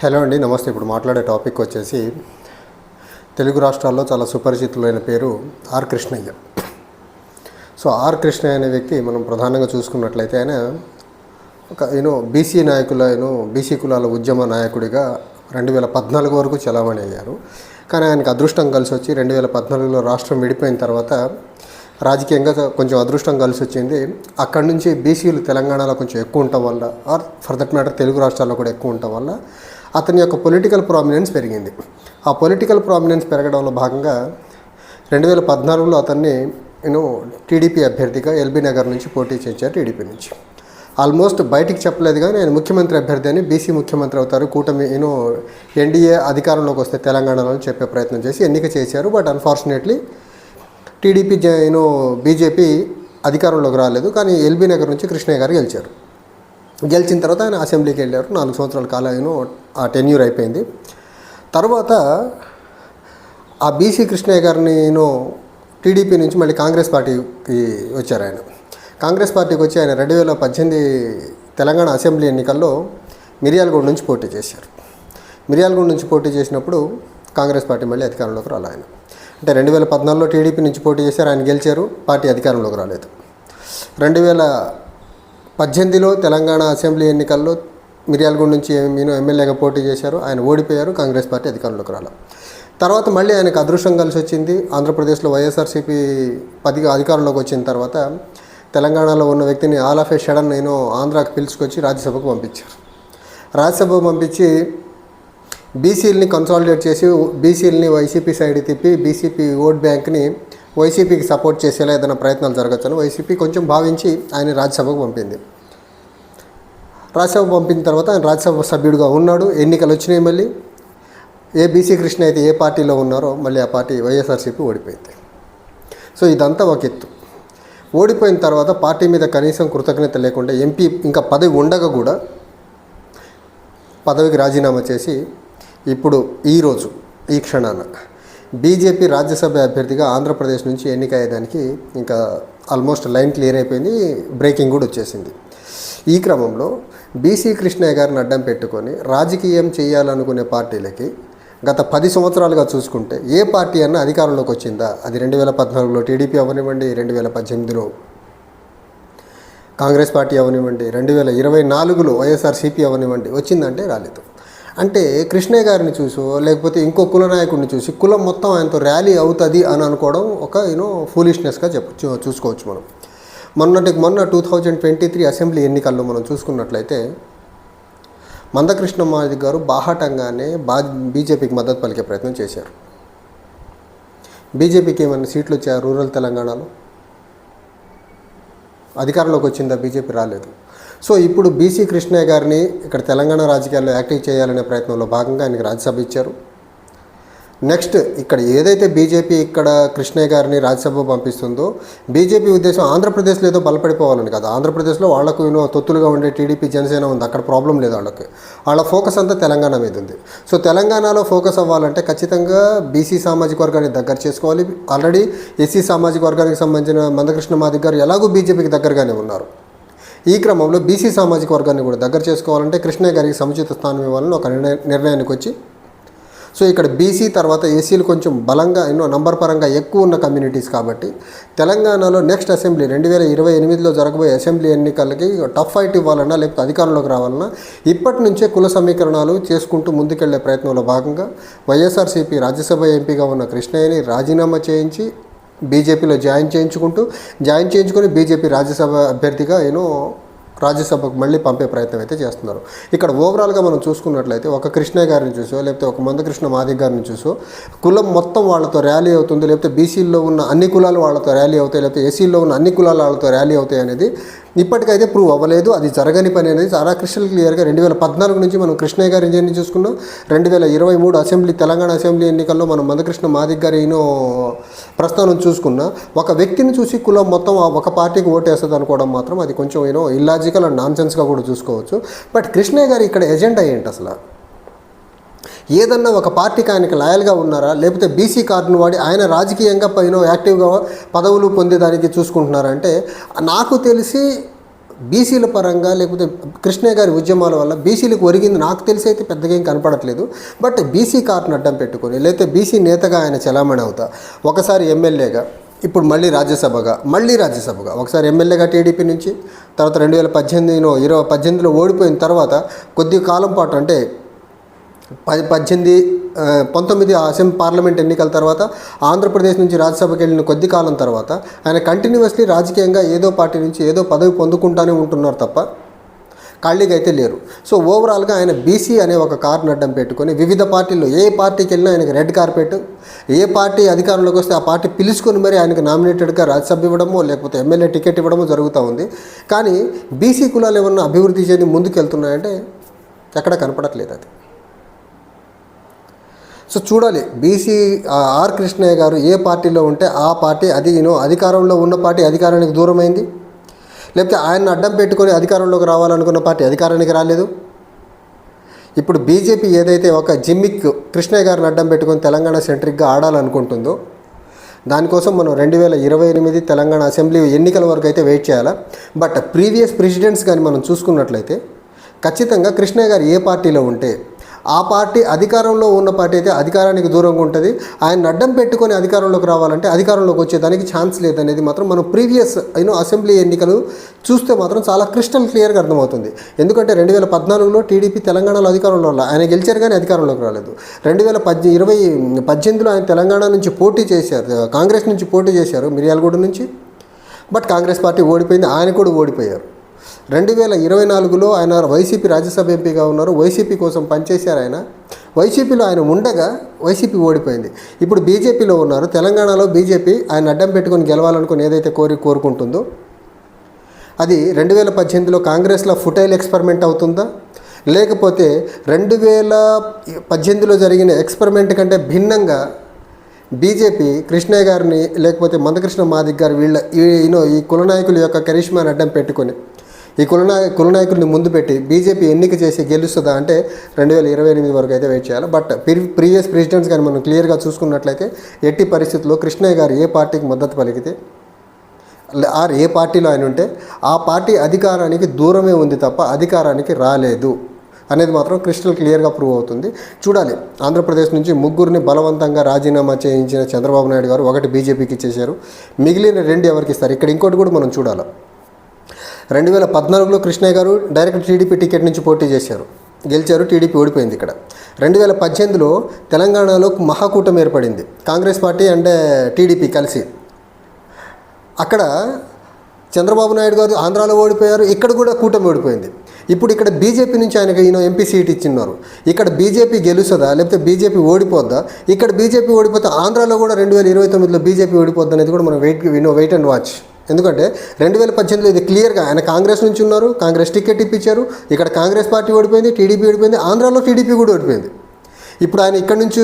Hello అండి నమస్తే. ఇప్పుడు మాట్లాడే టాపిక్ వచ్చేసి తెలుగు రాష్ట్రాల్లో చాలా సుపరిచితులైన పేరు R Krishnaiah. So R Krishnaiah అనే వ్యక్తి మనం ప్రధానంగా చూసుకున్నట్లయితే ఆయన ఒక యూనో బీసీ నాయకుల యూనో బీసీ కులాల ఉద్యమ నాయకుడిగా రెండు వేల పద్నాలుగు వరకు చలామణి అయ్యారు. కానీ ఆయనకు అదృష్టం కలిసి వచ్చి రెండు వేల పద్నాలుగులో రాష్ట్రం విడిపోయిన తర్వాత రాజకీయంగా కొంచెం అదృష్టం కలిసి వచ్చింది. అక్కడి నుంచి బీసీలు తెలంగాణలో కొంచెం ఎక్కువ ఉండటం వల్ల or for that matter Telugu రాష్ట్రాల్లో కూడా ఎక్కువ ఉండటం వల్ల అతని యొక్క పొలిటికల్ ప్రామినెన్స్ పెరిగింది. ఆ పొలిటికల్ ప్రామినెన్స్ పెరగడంలో భాగంగా రెండు వేల పద్నాలుగులో అతన్ని నేను టీడీపీ అభ్యర్థిగా ఎల్బీ నగర్ నుంచి పోటీ చేశారు టీడీపీ నుంచి. ఆల్మోస్ట్ బయటికి చెప్పలేదు కానీ ఆయన ముఖ్యమంత్రి అభ్యర్థి అని బీసీ ముఖ్యమంత్రి అవుతారు. కూటమి యూనో ఎన్డీఏ అధికారంలోకి వస్తే తెలంగాణలో చెప్పే ప్రయత్నం చేసి ఎన్నిక చేశారు. But unfortunately TDP you know BJP అధికారంలోకి రాలేదు. కానీ ఎల్బీ నగర్ నుంచి కృష్ణయ్య గారు గెలిచారు. గెలిచిన తర్వాత ఆయన అసెంబ్లీకి వెళ్ళారు. నాలుగు సంవత్సరాల కాలం యూనో ఆ టెన్యూర్ అయిపోయింది. తర్వాత ఆ బీసీ కృష్ణయ్య గారిని నేను టీడీపీ నుంచి మళ్ళీ కాంగ్రెస్ పార్టీకి వచ్చారు ఆయన. కాంగ్రెస్ పార్టీకి వచ్చి ఆయన రెండు వేల పద్దెనిమిది తెలంగాణ అసెంబ్లీ ఎన్నికల్లో మిర్యాలగూడ నుంచి పోటీ చేశారు. మిర్యాలగూడ నుంచి పోటీ చేసినప్పుడు కాంగ్రెస్ పార్టీ మళ్ళీ అధికారంలోకి రాలే ఆయన. అంటే రెండు వేల పద్నాలుగులో టీడీపీ నుంచి పోటీ చేశారు ఆయన గెలిచారు పార్టీ అధికారంలోకి రాలేదు. రెండు వేల పద్దెనిమిదిలో తెలంగాణ అసెంబ్లీ ఎన్నికల్లో మిర్యాలగూడ నుంచి మీను ఎమ్మెల్యేగా పోటీ చేశారు. ఆయన ఓడిపోయారు. కాంగ్రెస్ పార్టీ అధికారంలోకి రాల. తర్వాత మళ్ళీ ఆయనకు అదృష్టం కలిసి వచ్చింది. ఆంధ్రప్రదేశ్లో వైఎస్ఆర్సీపీ పది అధికారంలోకి వచ్చిన తర్వాత తెలంగాణలో ఉన్న వ్యక్తిని ఆల్ ఆఫ్ ఏ షడన్ నేను ఆంధ్రాకి పిలుచుకొచ్చి రాజ్యసభకు పంపించారు. రాజ్యసభకు పంపించి బీసీలని కన్సాలిడేట్ చేసి బీసీలని వైసీపీ సైడ్ తిప్పి బీసీపీ ఓట్ బ్యాంక్ని వైసీపీకి సపోర్ట్ చేసేలా ఏదైనా ప్రయత్నాలు జరగచ్చని వైసీపీ కొంచెం భావించి ఆయన రాజ్యసభకు పంపింది. రాజ్యసభ పంపిన తర్వాత ఆయన రాజ్యసభ సభ్యుడిగా ఉన్నాడు. ఎన్నికలు వచ్చినాయి మళ్ళీ. ఏ బీసీ కృష్ణ అయితే ఏ పార్టీలో ఉన్నారో మళ్ళీ ఆ పార్టీ వైఎస్ఆర్సీపీ ఓడిపోయింది. సో ఇదంతా ఒక ఎత్తు. ఓడిపోయిన తర్వాత పార్టీ మీద కనీసం కృతజ్ఞత లేకుండా ఎంపీ ఇంకా పదవి ఉండగా కూడా పదవికి రాజీనామా చేసి ఇప్పుడు ఈరోజు ఈ క్షణాన బీజేపీ రాజ్యసభ అభ్యర్థిగా ఆంధ్రప్రదేశ్ నుంచి ఎన్నికయ్యేదానికి ఇంకా ఆల్మోస్ట్ లైన్ క్లియర్ అయిపోయింది. బ్రేకింగ్ కూడా వచ్చేసింది. ఈ క్రమంలో బీసీ కృష్ణయ్య గారిని అడ్డం పెట్టుకొని రాజకీయం చేయాలనుకునే పార్టీలకి గత పది సంవత్సరాలుగా చూసుకుంటే ఏ పార్టీ అన్నా అధికారంలోకి వచ్చిందా? అది రెండు వేల పద్నాలుగులో టీడీపీ అవనివ్వండి రెండు వేల పద్దెనిమిదిలో కాంగ్రెస్ పార్టీ అవనివ్వండి రెండు వేల ఇరవై నాలుగులో వైఎస్ఆర్సీపీ అవనివ్వండి వచ్చిందంటే రాలేదు. అంటే కృష్ణయ్య గారిని చూసో లేకపోతే ఇంకో కుల నాయకుడిని చూసి కులం మొత్తం ఆయనతో ర్యాలీ అవుతుంది అని అనుకోవడం ఒక యూనో ఫూలిష్నెస్గా చెప్పు చూసుకోవచ్చు మనం. మొన్నటికి మొన్న two thousand twenty three assembly ఎన్నికల్లో మనం చూసుకున్నట్లయితే మందకృష్ణ మాది గారు బాహాటంగానే బా బీజేపీకి మద్దతు పలికే ప్రయత్నం చేశారు. బీజేపీకి ఏమైనా సీట్లు వచ్చాయా రూరల్ తెలంగాణలో? అధికారంలోకి వచ్చిందా బీజేపీ రాలేదు. సో ఇప్పుడు బీసీ కృష్ణయ్య గారిని ఇక్కడ తెలంగాణ రాజకీయాల్లో యాక్టివ్ చేయాలనే ప్రయత్నంలో భాగంగా ఆయనకి రాజ్యసభ ఇచ్చారు. నెక్స్ట్ ఇక్కడ ఏదైతే బీజేపీ ఇక్కడ కృష్ణయ్య గారిని రాజ్యసభ పంపిస్తుందో బీజేపీ ఉద్దేశం ఆంధ్రప్రదేశ్లో ఏదో బలపడిపోవాలని కదా. ఆంధ్రప్రదేశ్లో వాళ్ళకు యూనో తొత్తులుగా ఉండే టీడీపీ జనసేన ఉంది. అక్కడ ప్రాబ్లం లేదు వాళ్ళకి. వాళ్ళ ఫోకస్ అంతా తెలంగాణ మీద ఉంది. సో తెలంగాణలో ఫోకస్ అవ్వాలంటే ఖచ్చితంగా బీసీ సామాజిక వర్గాన్ని దగ్గర చేసుకోవాలి. ఆల్రెడీ ఎస్సీ సామాజిక వర్గానికి సంబంధించిన మందకృష్ణ మాదిక్ గారు ఎలాగో బీజేపీకి దగ్గరగానే ఉన్నారు. ఈ క్రమంలో బీసీ సామాజిక వర్గాన్ని కూడా దగ్గర చేసుకోవాలంటే కృష్ణయ్య గారికి సముచిత స్థానం ఇవ్వాలని ఒక నిర్ణయ నిర్ణయానికి వచ్చి సో ఇక్కడ బీసీ తర్వాత ఏసీలు కొంచెం బలంగా ఎన్నో నంబర్ పరంగా ఎక్కువ ఉన్న కమ్యూనిటీస్ కాబట్టి తెలంగాణలో నెక్స్ట్ అసెంబ్లీ రెండు వేల ఇరవై ఎనిమిదిలో జరగబోయే అసెంబ్లీ ఎన్నికలకి టఫ్ ఫైట్ ఇవ్వాలన్నా లేకపోతే అధికారంలోకి రావాలన్నా ఇప్పటి నుంచే కుల సమీకరణాలు చేసుకుంటూ ముందుకెళ్ళే ప్రయత్నంలో భాగంగా వైఎస్ఆర్సీపీ రాజ్యసభ ఎంపీగా ఉన్న కృష్ణయ్యని రాజీనామా చేయించి బీజేపీలో జాయిన్ చేయించుకుంటూ జాయిన్ చేయించుకొని బీజేపీ రాజ్యసభ అభ్యర్థిగా నేను రాజ్యసభకు మళ్ళీ పంపే ప్రయత్నం అయితే చేస్తున్నారు. ఇక్కడ ఓవరాల్గా మనం చూసుకున్నట్లయితే ఒక కృష్ణయ్య గారిని చూసో లేకపోతే ఒక మందకృష్ణ మాదిక్ గారిని చూసో కులం మొత్తం వాళ్ళతో ర్యాలీ అవుతుంది లేకపోతే బీసీల్లో ఉన్న అన్ని కులాలు వాళ్ళతో ర్యాలీ అవుతాయి లేకపోతే ఎస్సీల్లో ఉన్న అన్ని కులాలు వాళ్ళతో ర్యాలీ అవుతాయి అనేది ఇప్పటికైతే ప్రూవ్ అవ్వలేదు. అది జరగని పని అనేది చాలా క్రిస్టల్ క్లియర్గా రెండు వేల పద్నాలుగు నుంచి మనం కృష్ణయ్య గారి జర్నీ చూసుకున్నాం. రెండు వేల ఇరవై మూడు అసెంబ్లీ తెలంగాణ అసెంబ్లీ ఎన్నికల్లో మనం మందకృష్ణ మాదిక్ గారి ఎన్నో ప్రస్థానం చూసుకున్నా ఒక వ్యక్తిని చూసి కులం మొత్తం ఆ ఒక పార్టీకి ఓటేస్తుంది అనుకోవడం మాత్రం అది కొంచెం ఏనో ఇల్లాజికల్ అండ్ నాన్సెన్స్గా కూడా చూసుకోవచ్చు. బట్ కృష్ణయ్య గారి ఇక్కడ ఎజెండా ఏంటి అసలు. ఏదన్నా ఒక పార్టీకి ఆయనకి లాయల్గా ఉన్నారా? లేకపోతే బీసీ కార్డును వాడి ఆయన రాజకీయంగా పైన యాక్టివ్గా పదవులు పొందేదానికి చూసుకుంటున్నారంటే నాకు తెలిసి బీసీల పరంగా లేకపోతే కృష్ణయ్య గారి ఉద్యమాల వల్ల బీసీలకు ఒరిగింది. నాకు తెలిసి అయితే పెద్దగా ఏం కనపడట్లేదు. బట్ బీసీ కార్డును అడ్డం పెట్టుకొని లేకపోతే బీసీ నేతగా ఆయన చలామణి అవుతా ఒకసారి ఎమ్మెల్యేగా ఇప్పుడు మళ్ళీ రాజ్యసభగా మళ్ళీ రాజ్యసభగా ఒకసారి ఎమ్మెల్యేగా టీడీపీ నుంచి తర్వాత రెండు వేల పద్దెనిమిదిలో ఇరవై పద్దెనిమిదిలో ఓడిపోయిన తర్వాత కొద్ది కాలం పాటు అంటే పది పద్దెనిమిది పంతొమ్మిది అసెంబ్లీ పార్లమెంట్ ఎన్నికల తర్వాత ఆంధ్రప్రదేశ్ నుంచి రాజ్యసభకి వెళ్ళిన కొద్ది కాలం తర్వాత ఆయన కంటిన్యూస్లీ రాజకీయంగా ఏదో పార్టీ నుంచి ఏదో పదవి పొందుకుంటానే ఉంటున్నారు తప్ప ఖాళీగా అయితే లేరు. సో ఓవరాల్గా ఆయన బీసీ అనే ఒక కార్ను అడ్డం పెట్టుకొని వివిధ పార్టీల్లో ఏ పార్టీకి వెళ్ళినా ఆయనకి రెడ్ కార్పెట్ ఏ పార్టీ అధికారంలోకి వస్తే ఆ పార్టీ పిలుచుకొని మరి ఆయనకు నామినేటెడ్గా రాజ్యసభ ఇవ్వడమో లేకపోతే ఎమ్మెల్యే టికెట్ ఇవ్వడమో జరుగుతూ ఉంది. కానీ బీసీ కులాలు ఏమన్నా అభివృద్ధి చెంది ముందుకు వెళ్తున్నాయంటే ఎక్కడ కనపడట్లేదు అది. సో చూడాలి బీసీ ఆర్ కృష్ణయ్య గారు ఏ పార్టీలో ఉంటే ఆ పార్టీ అది యూనో అధికారంలో ఉన్న పార్టీ అధికారానికి దూరమైంది? లేకపోతే ఆయన అడ్డం పెట్టుకొని అధికారంలోకి రావాలనుకున్న పార్టీ అధికారానికి రాలేదు? ఇప్పుడు బీజేపీ ఏదైతే ఒక జిమ్మిక్ కృష్ణయ్య గారిని అడ్డం పెట్టుకొని తెలంగాణ సెంట్రిక్గా ఆడాలనుకుంటుందో దానికోసం మనం రెండు వేల ఇరవై ఎనిమిది తెలంగాణ అసెంబ్లీ ఎన్నికల వరకు అయితే వెయిట్ చేయాలా? బట్ ప్రీవియస్ ప్రెసిడెంట్స్ కానీ మనం చూసుకున్నట్లయితే ఖచ్చితంగా కృష్ణయ్య గారు ఏ పార్టీలో ఉంటే ఆ పార్టీ అధికారంలో ఉన్న పార్టీ అయితే అధికారానికి దూరంగా ఉంటుంది. ఆయన అడ్డం పెట్టుకొని అధికారంలోకి రావాలంటే అధికారంలోకి వచ్చేదానికి ఛాన్స్ లేదనేది మాత్రం మనం ప్రీవియస్ అయినో అసెంబ్లీ ఎన్నికలు చూస్తే మాత్రం చాలా క్రిస్టల్ క్లియర్గా అర్థమవుతుంది. ఎందుకంటే రెండు వేల పద్నాలుగులో టీడీపీ తెలంగాణలో అధికారంలో ఆయన గెలిచారు కానీ అధికారంలోకి రాలేదు. రెండు వేల పద్దె ఇరవై పద్దెనిమిదిలో ఆయన తెలంగాణ నుంచి పోటీ చేశారు. కాంగ్రెస్ నుంచి పోటీ చేశారు మిర్యాలగూడ నుంచి. బట్ కాంగ్రెస్ పార్టీ ఓడిపోయింది. ఆయన కూడా ఓడిపోయారు. రెండు వేల ఇరవై నాలుగులో ఆయన వైసీపీ రాజ్యసభ ఎంపీగా ఉన్నారు. వైసీపీ కోసం పనిచేశారు ఆయన. వైసీపీలో ఆయన ఉండగా వైసీపీ ఓడిపోయింది. ఇప్పుడు బీజేపీలో ఉన్నారు. తెలంగాణలో బీజేపీ ఆయన అడ్డం పెట్టుకొని గెలవాలనుకుని ఏదైతే కోరి కోరుకుంటుందో అది రెండు వేల పద్దెనిమిదిలో కాంగ్రెస్లో ఫుటైల్ ఎక్స్పెరిమెంట్ అవుతుందా? లేకపోతే రెండు వేల పద్దెనిమిదిలో జరిగిన ఎక్స్పెరిమెంట్ కంటే భిన్నంగా బీజేపీ కృష్ణయ్య గారిని లేకపోతే మందకృష్ణ మాదిక్ గారు వీళ్ళ ఈ ఈ కులనాయకుల యొక్క కరిష్మాని అడ్డం పెట్టుకొని ఈ కులనాయ కులనాయకుల్ని ముందు పెట్టి బీజేపీ ఎన్నిక చేసి గెలుస్తుందా అంటే రెండు వేల ఇరవై ఎనిమిది వరకు అయితే వెయిట్ చేయాలి. బట్ ప్రీవియస్ ప్రెసిడెంట్స్ కానీ మనం క్లియర్గా చూసుకున్నట్లయితే ఎట్టి పరిస్థితుల్లో కృష్ణయ్య గారు ఏ పార్టీకి మద్దతు పలికితే ఆర్ ఏ పార్టీలో ఆయన ఉంటే ఆ పార్టీ అధికారానికి దూరమే ఉంది తప్ప అధికారానికి రాలేదు అనేది మాత్రం క్రిస్టల్ క్లియర్గా ప్రూవ్ అవుతుంది. చూడాలి. ఆంధ్రప్రదేశ్ నుంచి ముగ్గురిని బలవంతంగా రాజీనామా చేయించిన చంద్రబాబు నాయుడు గారు ఒకటి బీజేపీకి ఇచ్చేశారు. మిగిలిన రెండు ఎవరికి ఇస్తారు? ఇక్కడ ఇంకోటి కూడా మనం చూడాలి. రెండు వేల పద్నాలుగులో కృష్ణయ్య గారు డైరెక్ట్ టీడీపీ టికెట్ నుంచి పోటీ చేశారు. గెలిచారు టీడీపీ ఓడిపోయింది ఇక్కడ. రెండు వేల పద్దెనిమిదిలో తెలంగాణలో మహాకూటమి ఏర్పడింది. కాంగ్రెస్ పార్టీ అండ్ టీడీపీ కలిసి. అక్కడ చంద్రబాబు నాయుడు గారు ఆంధ్రాలో ఓడిపోయారు ఇక్కడ కూడా కూటమి ఓడిపోయింది. ఇప్పుడు ఇక్కడ బీజేపీ నుంచి ఆయనకు ఈయన ఎంపీ సీట్ ఇచ్చిన్నారు. ఇక్కడ బీజేపీ గెలుస్తుందా లేకపోతే బీజేపీ ఓడిపోద్దా? ఇక్కడ బీజేపీ ఓడిపోతే ఆంధ్రాలో కూడా రెండు వేల ఇరవై తొమ్మిదిలో బీజేపీ ఓడిపోద్ది అనేది కూడా మనం వెయిట్ వినో వెయిట్ అండ్ వాచ్ ఎందుకంటే రెండు వేల పద్దెనిమిదిలో ఇది క్లియర్గా ఆయన కాంగ్రెస్ నుంచి ఉన్నారు కాంగ్రెస్ టికెట్ ఇప్పించారు ఇక్కడ కాంగ్రెస్ పార్టీ ఓడిపోయింది టీడీపీ ఓడిపోయింది ఆంధ్రాలో టీడీపీ కూడా ఓడిపోయింది. ఇప్పుడు ఆయన ఇక్కడ నుంచి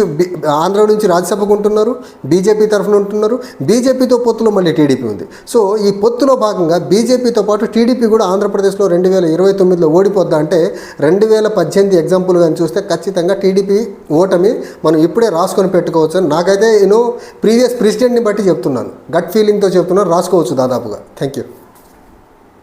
ఆంధ్ర నుంచి రాజ్యసభకు ఉంటున్నారు బీజేపీ తరఫున ఉంటున్నారు బీజేపీతో పొత్తులో మళ్ళీ టీడీపీ ఉంది. సో ఈ పొత్తులో భాగంగా బీజేపీతో పాటు టీడీపీ కూడా ఆంధ్రప్రదేశ్లో రెండు వేల ఇరవై తొమ్మిదిలో ఓడిపోద్దా అంటే రెండు వేల పద్దెనిమిది ఎగ్జాంపుల్ కానీ చూస్తే ఖచ్చితంగా టీడీపీ ఓటమి మనం ఇప్పుడే రాసుకొని పెట్టుకోవచ్చు అని నాకైతే నేను ప్రీవియస్ ప్రెసిడెంట్ని బట్టి చెప్తున్నాను. గట్ ఫీలింగ్తో చెప్తున్నాను రాసుకోవచ్చు దాదాపుగా. Thank you